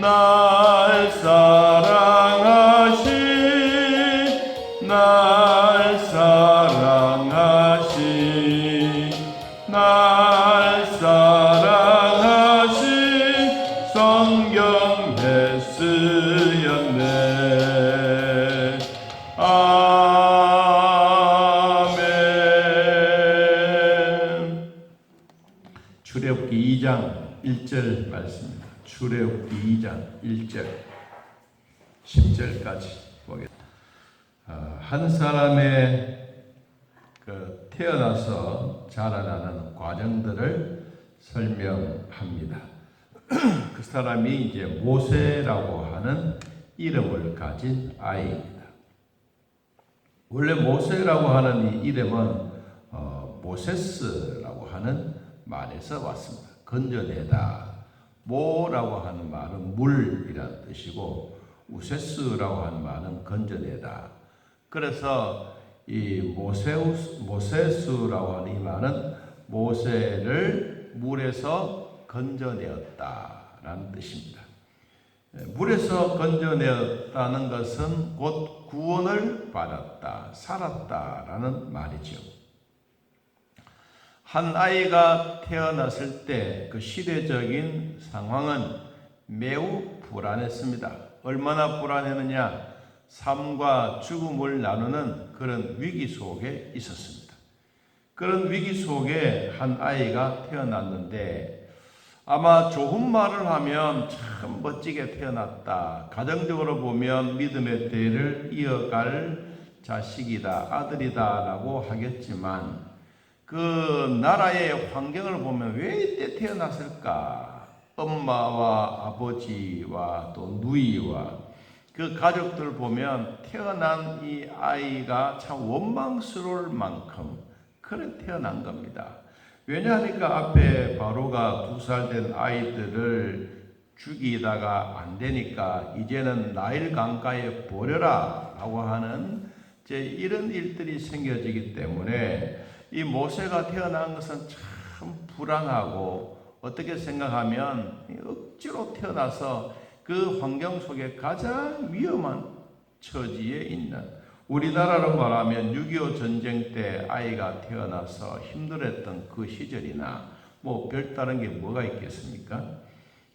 날 자라나는 과정들을 설명합니다. 그 사람이 이제 모세라고 하는 이름을 가진 아이입니다. 원래 모세라고 하는 이 이름은 어, 모세스라고 하는 말에서 왔습니다. 건져내다. 모라고 하는 말은 물이라는 뜻이고 우세스라고 하는 말은 건져내다. 그래서 이 모세우스, 모세스라고 하는 이 말은 모세를 물에서 건져내었다라는 뜻입니다. 예, 물에서 건져내었다는 것은 곧 구원을 받았다, 살았다라는 말이죠. 한 아이가 태어났을 때 그 시대적인 상황은 매우 불안했습니다. 얼마나 불안했느냐? 삶과 죽음을 나누는 그런 위기 속에 있었습니다. 그런 위기 속에 한 아이가 태어났는데 아마 좋은 말을 하면 참 멋지게 태어났다. 가정적으로 보면 믿음의 대를 이어갈 자식이다, 아들이다라고 하겠지만 그 나라의 환경을 보면 왜 이때 태어났을까? 엄마와 아버지와 또 누이와 그 가족들 보면 태어난 이 아이가 참 원망스러울 만큼 그래 태어난 겁니다. 왜냐하니까 앞에 바로가 두 살 된 아이들을 죽이다가 안 되니까 이제는 나일 강가에 버려라 라고 하는 이제 이런 일들이 생겨지기 때문에 이 모세가 태어난 것은 참 불안하고 어떻게 생각하면 억지로 태어나서 그 환경 속에 가장 위험한 처지에 있는 우리나라로 말하면 6.25 전쟁 때 아이가 태어나서 힘들었던 그 시절이나 뭐 별다른 게 뭐가 있겠습니까?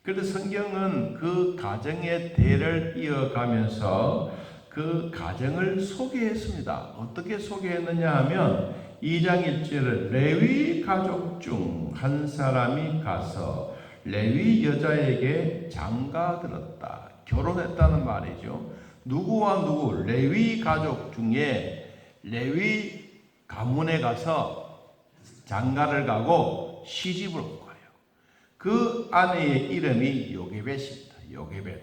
그래서 성경은 그 가정의 대를 이어가면서 그 가정을 소개했습니다. 어떻게 소개했느냐 하면 2장 1절을 레위 가족 중 한 사람이 가서 레위 여자에게 장가 들었다. 결혼했다는 말이죠. 누구와 누구 레위 가족 중에 레위 가문에 가서 장가를 가고 시집을 온 거예요. 그 아내의 이름이 요게벳입니다. 요게벳.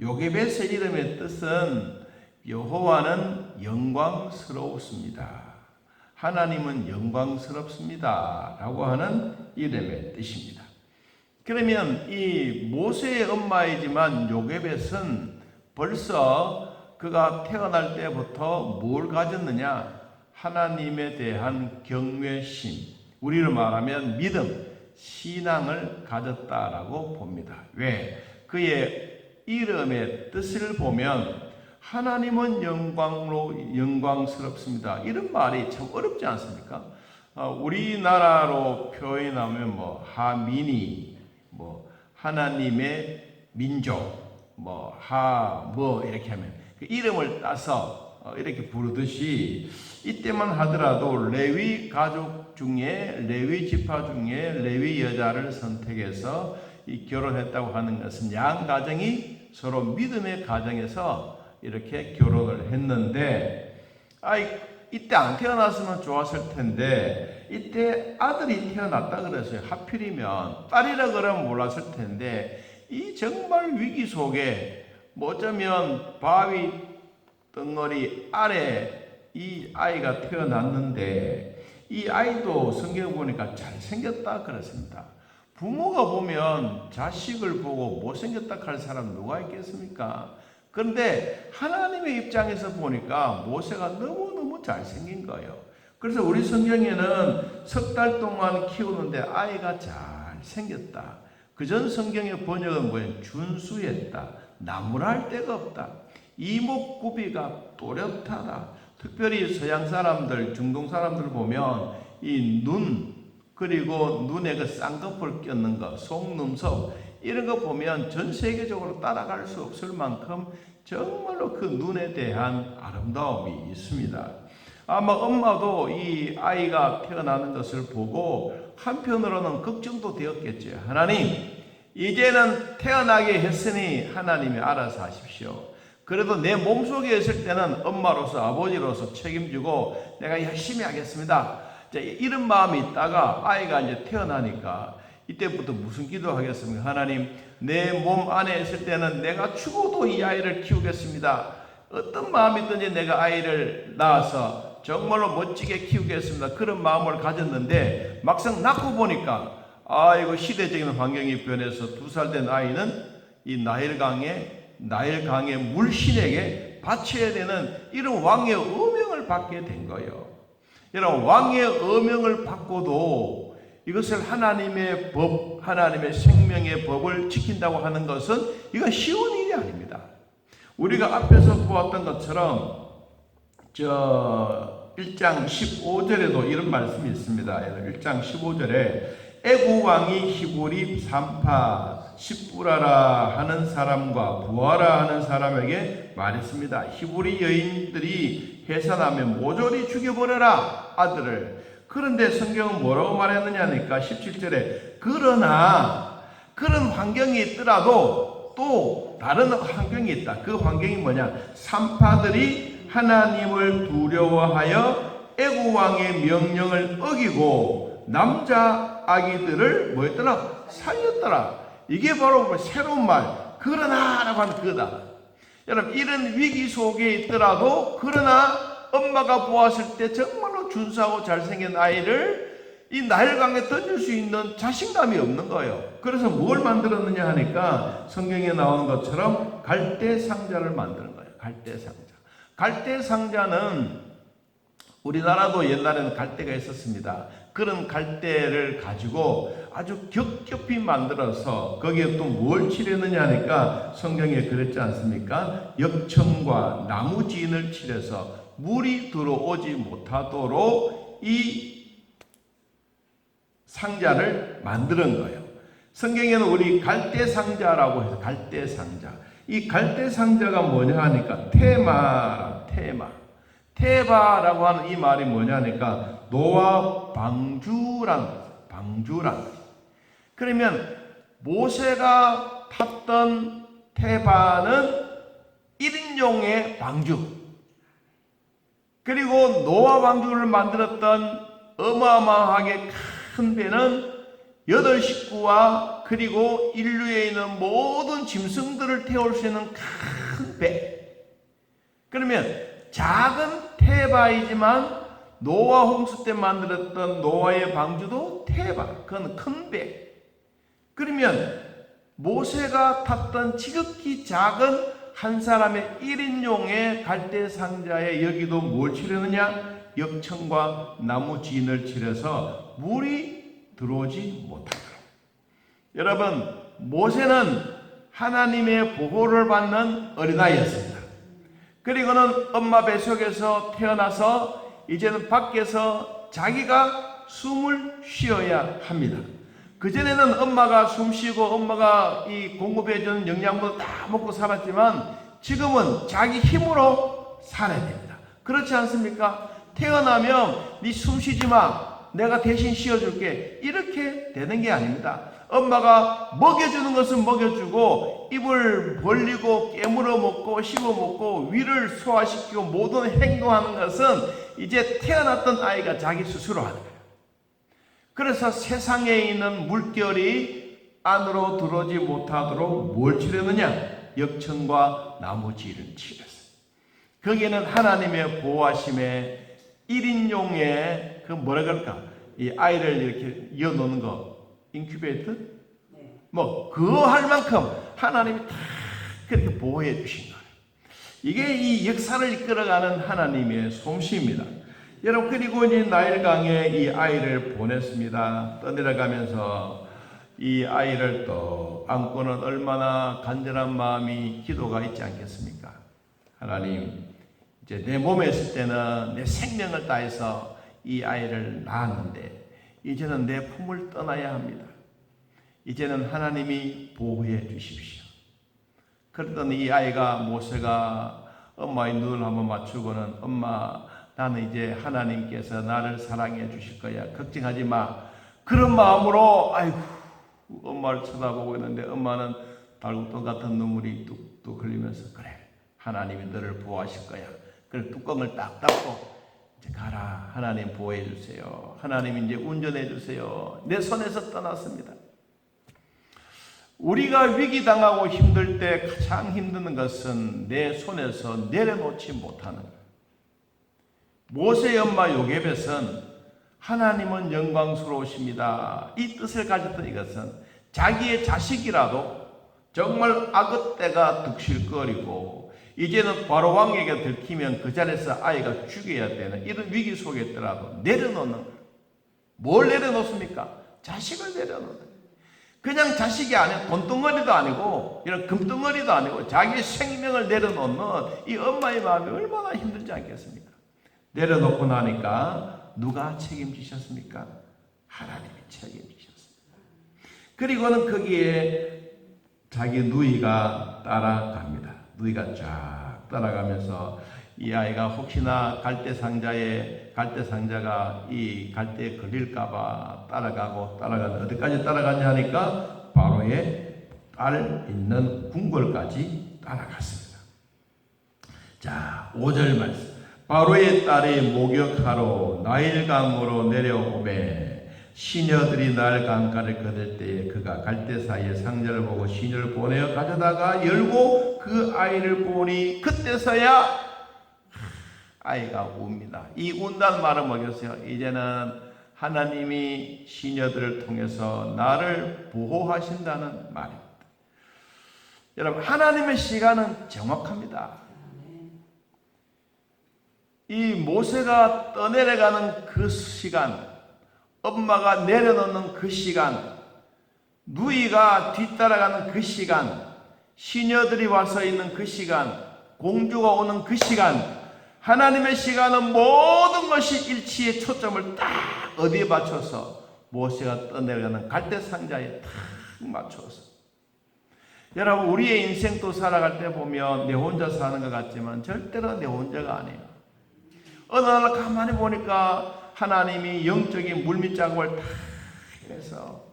요게벳의 이름의 뜻은 여호와는 영광스러우십니다. 하나님은 영광스럽습니다. 라고 하는 이름의 뜻입니다. 그러면 이 모세의 엄마이지만 요게벳은 벌써 그가 태어날 때부터 뭘 가졌느냐? 하나님에 대한 경외심, 우리로 말하면 믿음, 신앙을 가졌다라고 봅니다. 왜? 그의 이름의 뜻을 보면 하나님은 영광로 영광스럽습니다. 이런 말이 참 어렵지 않습니까? 어, 우리나라로 표현하면 뭐 하민이 뭐 하나님의 민족 뭐 하 뭐 이렇게 하면 그 이름을 따서 어, 이렇게 부르듯이 이때만 하더라도 레위 가족 중에 레위 지파 중에 레위 여자를 선택해서 이 결혼했다고 하는 것은 양 가정이 서로 믿음의 가정에서 이렇게 결혼을 했는데 아이 이때 안 태어났으면 좋았을 텐데 이때 아들이 태어났다 그래서요 하필이면 딸이라 그러면 몰랐을 텐데 이 정말 위기 속에 뭐 어쩌면 바위 덩어리 아래 이 아이가 태어났는데 이 아이도 성경 보니까 잘생겼다 그랬습니다. 부모가 보면 자식을 보고 못생겼다 할 사람 누가 있겠습니까? 그런데 하나님의 입장에서 보니까 모세가 너무너무 잘생긴 거예요. 그래서 우리 성경에는 석 달 동안 키우는데 아이가 잘생겼다. 그전 성경의 번역은 뭐예요? 준수했다. 나무랄 데가 없다. 이목구비가 또렷하다. 특별히 서양 사람들, 중동 사람들 보면 이 눈, 그리고 눈에 그 쌍꺼풀 꼈는 거, 속눈썹, 이런 거 보면 전 세계적으로 따라갈 수 없을 만큼 정말로 그 눈에 대한 아름다움이 있습니다. 아마 엄마도 이 아이가 태어나는 것을 보고 한편으로는 걱정도 되었겠죠. 하나님, 이제는 태어나게 했으니 하나님이 알아서 하십시오. 그래도 내 몸속에 있을 때는 엄마로서 아버지로서 책임지고 내가 열심히 하겠습니다. 이런 마음이 있다가 아이가 이제 태어나니까 이때부터 무슨 기도하겠습니까? 하나님, 내 몸 안에 있을 때는 내가 죽어도 이 아이를 키우겠습니다. 어떤 마음이든지 내가 아이를 낳아서 정말로 멋지게 키우겠습니다. 그런 마음을 가졌는데 막상 낳고 보니까 아 이거 시대적인 환경이 변해서 두 살 된 아이는 이 나일강의 나일강의 물신에게 바쳐야 되는 이런 왕의 어명을 받게 된 거예요. 여러분 왕의 어명을 받고도 이것을 하나님의 법, 하나님의 생명의 법을 지킨다고 하는 것은 이건 쉬운 일이 아닙니다. 우리가 앞에서 보았던 것처럼 저 1장 15절에도 이런 말씀이 있습니다. 1장 15절에 애구 왕이 히브리 산파 십부라라 하는 사람과 부하라 하는 사람에게 말했습니다. 히브리 여인들이 해산하면 모조리 죽여버려라 아들을. 그런데 성경은 뭐라고 말했느냐 하니까 17절에 그러나 그런 환경이 있더라도 또 다른 환경이 있다. 그 환경이 뭐냐? 산파들이 하나님을 두려워하여 애구 왕의 명령을 어기고 남자 아기들을 뭐였더라? 살렸더라. 이게 바로 뭐 새로운 말, 그러나라고 하는 그다. 여러분, 이런 위기 속에 있더라도, 그러나 엄마가 보았을 때 정말로 준수하고 잘생긴 아이를 이 나일강에 던질 수 있는 자신감이 없는 거예요. 그래서 뭘 만들었느냐 하니까 성경에 나오는 것처럼 갈대 상자를 만드는 거예요. 갈대 상자. 갈대 상자는 우리나라도 옛날에는 갈대가 있었습니다. 그런 갈대를 가지고 아주 겹겹이 만들어서 거기에 또 뭘 칠했느냐 하니까 성경에 그랬지 않습니까? 역청과 나무 진을 칠해서 물이 들어오지 못하도록 이 상자를 만드는 거예요. 성경에는 우리 갈대 상자라고 해서 갈대 상자. 이 갈대 상자가 뭐냐 하니까 테마, 테마. 테바라고 하는 이 말이 뭐냐 하니까 노아 방주란 방주란 그러면 모세가 탔던 테바는 1인용의 방주. 그리고 노아 방주를 만들었던 어마어마하게 큰 배는 여덟 식구와 그리고 인류에 있는 모든 짐승들을 태울 수 있는 큰 배. 그러면 작은 테바이지만 노아 홍수 때 만들었던 노아의 방주도 테바, 그건 큰 배. 그러면 모세가 탔던 지극히 작은 한 사람의 1인용의 갈대 상자에 여기도 뭘 치르느냐? 역청과 나무 진을 치려서 물이 들어오지 못하도록. 여러분, 모세는 하나님의 보호를 받는 어린아이였습니다. 그리고는 엄마 뱃속에서 태어나서 이제는 밖에서 자기가 숨을 쉬어야 합니다. 그전에는 엄마가 숨 쉬고 엄마가 이 공급해주는 영양분을 다 먹고 살았지만 지금은 자기 힘으로 살아야 됩니다. 그렇지 않습니까? 태어나면 네 숨 쉬지 마. 내가 대신 쉬어줄게. 이렇게 되는 게 아닙니다. 엄마가 먹여주는 것은 먹여주고 입을 벌리고 깨물어 먹고 씹어 먹고 위를 소화시키고 모든 행동하는 것은 이제 태어났던 아이가 자기 스스로 하는 거예요. 그래서 세상에 있는 물결이 안으로 들어오지 못하도록 뭘 치르느냐? 역청과 나무 지를 치렀어요. 거기에는 하나님의 보호하심에 1인용의 그 뭐라 그럴까? 이 아이를 이렇게 이어 놓는 거, 인큐베이터? 뭐, 그거 할 만큼 하나님이 다 그렇게 보호해 주신 거예요. 이게 이 역사를 이끌어가는 하나님의 솜씨입니다. 여러분, 그리고 이제 나일강에 이 아이를 보냈습니다. 떠내려가면서 이 아이를 또 안고는 얼마나 간절한 마음이 기도가 있지 않겠습니까? 하나님, 이제 내 몸에 있을 때는 내 생명을 다해서 이 아이를 낳았는데 이제는 내 품을 떠나야 합니다. 이제는 하나님이 보호해 주십시오. 그랬더니 이 아이가 모세가 엄마의 눈을 한번 맞추고는 엄마 나는 이제 하나님께서 나를 사랑해 주실 거야. 걱정하지 마. 그런 마음으로 아이고 엄마를 쳐다보고 있는데 엄마는 달국동 같은 눈물이 뚝뚝 흘리면서 그래 하나님이 너를 보호하실 거야. 그래 뚜껑을 딱 닫고 이제 가라 하나님 보호해 주세요. 하나님 이제 운전해 주세요. 내 손에서 떠났습니다. 우리가 위기 당하고 힘들 때 가장 힘든 것은 내 손에서 내려놓지 못하는 것. 모세의 엄마 요게벳은 하나님은 영광스러우십니다. 이 뜻을 가졌던 이것은 자기의 자식이라도 정말 악의 때가 득실거리고 이제는 바로 왕에게 들키면 그 자리에서 아이가 죽여야 되는 이런 위기 속에 있더라도 내려놓는 뭘 내려놓습니까? 자식을 내려놓는 그냥 자식이 아니고 돈덩어리도 아니고 이런 금덩어리도 아니고 자기 생명을 내려놓는 이 엄마의 마음이 얼마나 힘들지 않겠습니까? 내려놓고 나니까 누가 책임지셨습니까? 하나님이 책임지셨습니다. 그리고는 거기에 자기 누이가 따라갑니다. 누이가 쫙 따라가면서 이 아이가 혹시나 갈대 상자에 갈대 상자가 이 갈대에 걸릴까봐 따라가고 따라가는 어디까지 따라갔냐 하니까 바로의 딸 있는 궁궐까지 따라갔습니다. 자, 5절 말씀. 바로의 딸이 목욕하러 나일강으로 내려오매 시녀들이 나일 강가를 거들 때에 그가 갈대 사이에 상자를 보고 시녀를 보내어 가져다가 열고 그 아이를 보니 그때서야 아이가 웁니다. 이 운다는 말은 뭐겠어요? 이제는 하나님이 시녀들을 통해서 나를 보호하신다는 말입니다. 여러분, 하나님의 시간은 정확합니다. 이 모세가 떠내려가는 그 시간, 엄마가 내려놓는 그 시간, 누이가 뒤따라가는 그 시간, 시녀들이 와서 있는 그 시간, 공주가 오는 그 시간, 하나님의 시간은 모든 것이 일치의 초점을 딱 어디에 맞춰서 모세가 떠내려가는 갈대 상자에 딱 맞추어서. 여러분 우리의 인생도 살아갈 때 보면 내 혼자 사는 것 같지만 절대로 내 혼자가 아니에요. 어느 날 가만히 보니까 하나님이 영적인 물밑작업을 다 해서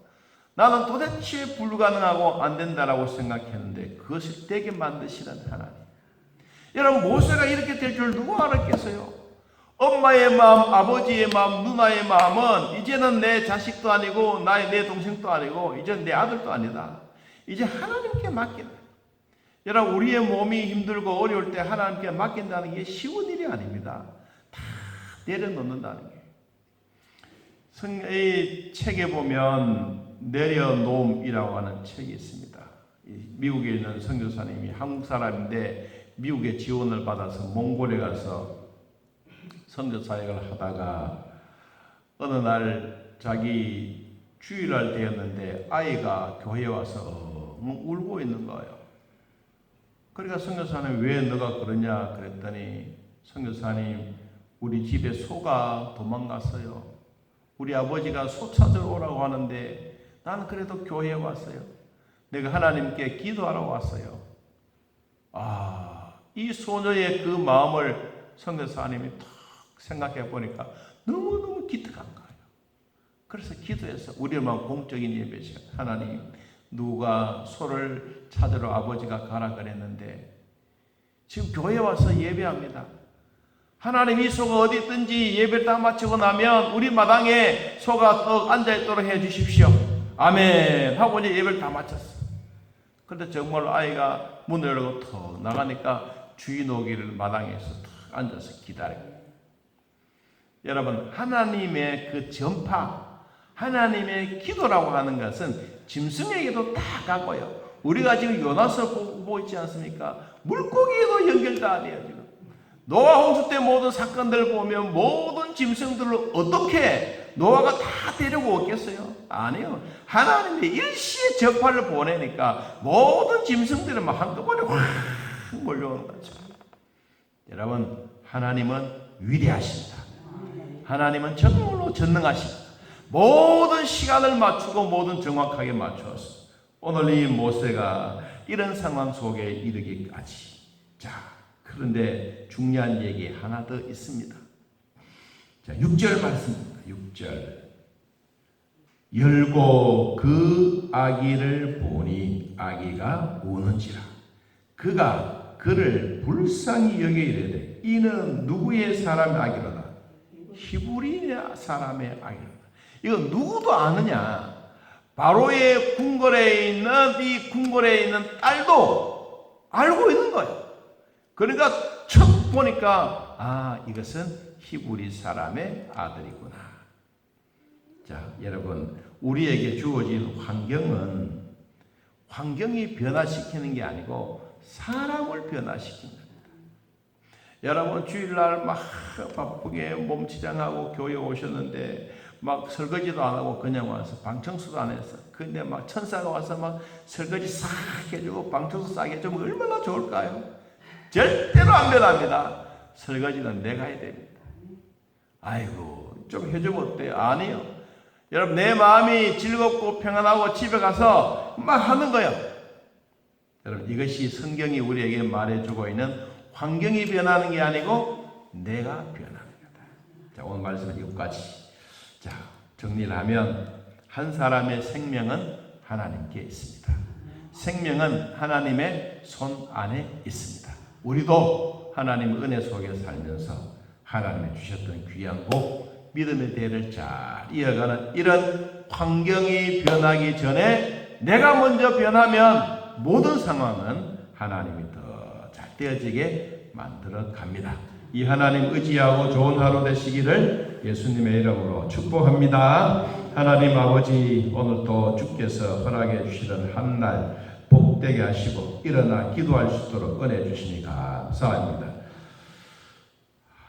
나는 도대체 불가능하고 안 된다라고 생각했는데 그것을 되게 만드시는 하나님. 여러분 모세가 이렇게 될 줄 누가 알았겠어요? 엄마의 마음, 아버지의 마음, 누나의 마음은 이제는 내 자식도 아니고 나의 내 동생도 아니고 이제 내 아들도 아니다. 이제 하나님께 맡긴다. 여러분 우리의 몸이 힘들고 어려울 때 하나님께 맡긴다는 게 쉬운 일이 아닙니다. 다 내려놓는다는 게. 성, 이 책에 보면 내려놓음이라고 하는 책이 있습니다. 미국에 있는 선교사님이 한국 사람인데 미국의 지원을 받아서 몽골에 가서 선교 사역을 하다가 어느 날 자기 주일날 되었는데 아이가 교회에 와서 울고 있는 거예요. 그러니까 선교사님 왜 너가 그러냐 그랬더니 선교사님 우리 집에 소가 도망갔어요. 우리 아버지가 소 찾으러 오라고 하는데 나는 그래도 교회에 왔어요. 내가 하나님께 기도하러 왔어요. 아, 이 소녀의 그 마음을 선교사님이 탁 생각해 보니까 너무너무 기특한 거예요. 그래서 기도해서 우리만 공적인 예배 시간 하나님 누가 소를 찾으러 아버지가 가라 그랬는데 지금 교회 와서 예배합니다. 하나님 이 소가 어디 있든지 예배를 다 마치고 나면 우리 마당에 소가 떡 앉아있도록 해 주십시오. 아멘. 하고 이제 예배를 다 마쳤어. 그런데 정말 아이가 문을 열고 턱 나가니까 주인 오기를 마당에서 탁 앉아서 기다리고. 여러분, 하나님의 그 전파, 하나님의 기도라고 하는 것은 짐승에게도 다 가고요. 우리가 지금 요나서 보고 있지 않습니까? 물고기에도 연결 다 돼요, 지금. 노아 홍수 때 모든 사건들 보면 모든 짐승들을 어떻게 노아가 다 데리고 오겠어요? 아니요. 하나님의 일시의 적파를 보내니까 모든 짐승들은 막 한꺼번에 확 몰려오는 거죠. 여러분, 하나님은 위대하십니다. 하나님은 정말로 전능하십니다. 모든 시간을 맞추고 모든 정확하게 맞추었어. 오늘 이 모세가 이런 상황 속에 이르기까지. 자, 그런데 중요한 얘기 하나 더 있습니다. 자, 6절 말씀입니다. 6절. 열고 그 아기를 보니 아기가 우는지라. 그가 그를 불쌍히 여겨 이르되 이는 누구의 사람의 아기로다. 히브리 사람의 아기로다. 이거 누구도 아느냐? 바로의 궁궐에 있는 이 궁궐에 있는 딸도 알고 있는 거예요. 그러니까 첫 보니까 아 이것은 히브리 사람의 아들이구나. 자 여러분 우리에게 주어진 환경은 환경이 변화시키는 게 아니고 사람을 변화시키는 겁니다. 여러분 주일날 막 바쁘게 몸치장하고 교회 오셨는데 막 설거지도 안 하고 그냥 와서 방청소도 안 했어. 근데 막 천사가 와서 막 설거지 싹 해주고 방청소 싹 해주면 얼마나 좋을까요? 절대로 안 변합니다. 설거지는 내가 해야 됩니다. 아이고, 좀 해주면 어때요? 아니요. 여러분, 내 마음이 즐겁고 평안하고 집에 가서 막 하는 거예요. 여러분, 이것이 성경이 우리에게 말해주고 있는 환경이 변하는 게 아니고 내가 변하는 거다. 자, 오늘 말씀은 여기까지. 자, 정리를 하면 한 사람의 생명은 하나님께 있습니다. 생명은 하나님의 손 안에 있습니다. 우리도 하나님 은혜 속에 살면서 하나님이 주셨던 귀한 복, 믿음의 대를 잘 이어가는 이런 환경이 변하기 전에 내가 먼저 변하면 모든 상황은 하나님이 더잘 되어지게 만들어 갑니다. 이 하나님 의지하고 좋은 하루 되시기를 예수님의 이름으로 축복합니다. 하나님 아버지 오늘도 주께서 허락해 주시는 한날 복되게 하시고 일어나 기도할 수 있도록 은혜 주시니 감사합니다.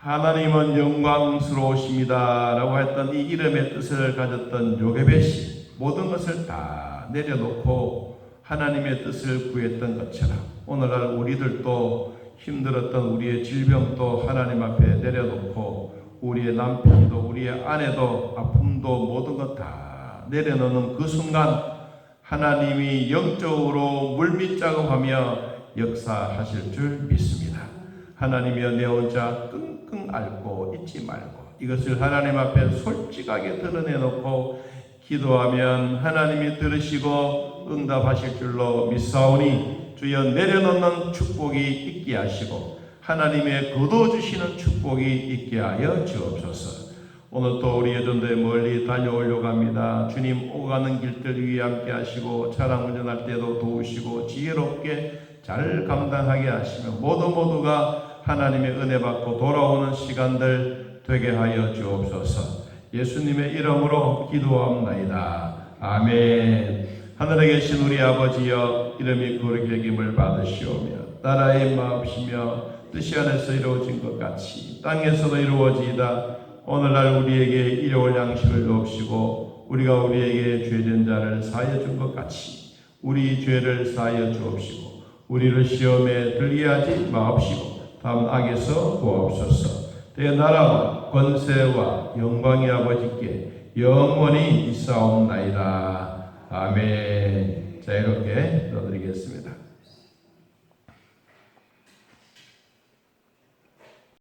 하나님은 영광스러우십니다. 라고 했던 이 이름의 뜻을 가졌던 요게벳이 모든 것을 다 내려놓고 하나님의 뜻을 구했던 것처럼 오늘날 우리들도 힘들었던 우리의 질병도 하나님 앞에 내려놓고 우리의 남편도 우리의 아내도 아픔도 모든 것 다 내려놓는 그 순간 하나님이 영적으로 물밑 작업하며 역사하실 줄 믿습니다. 하나님이여 내 혼자 끙끙 앓고 잊지 말고 이것을 하나님 앞에 솔직하게 드러내놓고 기도하면 하나님이 들으시고 응답하실 줄로 믿사오니 주여 내려놓는 축복이 있게 하시고 하나님의 거둬주시는 축복이 있게 하여 주옵소서. 오늘 또 우리 여전도에 멀리 달려오려고 합니다. 주님 오가는 길들 위에 함께 하시고 차량 운전할 때도 도우시고 지혜롭게 잘 감당하게 하시며 모두 모두가 하나님의 은혜 받고 돌아오는 시간들 되게 하여 주옵소서. 예수님의 이름으로 기도합나이다. 아멘. 하늘에 계신 우리 아버지여 이름이 거룩히 여김을 받으시오며 나라의 마음이시며 뜻이 안에서 이루어진 것 같이 땅에서도 이루어지이다. 오늘날 우리에게 일용할 양식을 주옵시고 우리가 우리에게 죄된 자를 사하여 준 것 같이 우리 죄를 사하여 주옵시고 우리를 시험에 들게 하지 마옵시고 다음 악에서 구하옵소서. 내 나라와 권세와 영광이 아버지께 영원히 있사옵나이다. 아멘. 자 이렇게 넣어드리겠습니다.